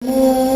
嗯。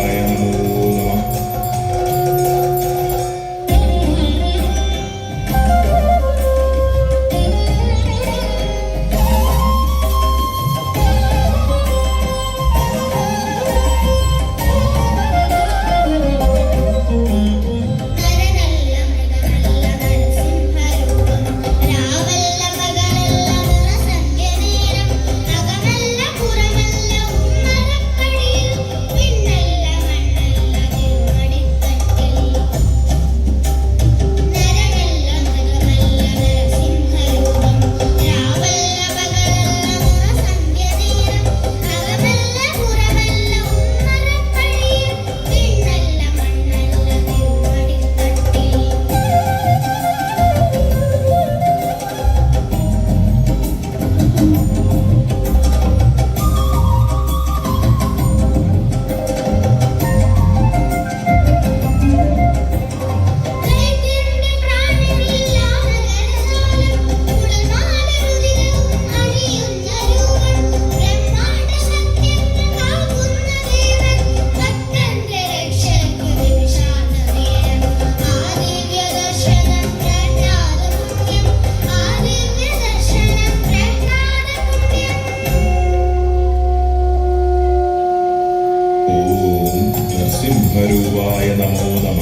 സിംഹരൂപായ നമോ നമ.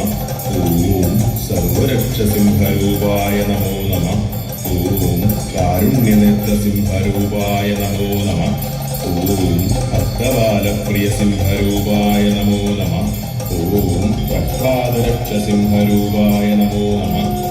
ഓം സർവരക്ഷസിംഹരൂപായ നമോ നമ. ഓം കാരുണ്യനേത്ര സിംഹരൂപായ നമോ നമ. ഓം ഭക്തബാലപ്രിയ സിംഹരൂപായ നമോ നമ. ഓം രക്ഷാദരക്ഷ സിംഹരൂപായ നമോ നമ.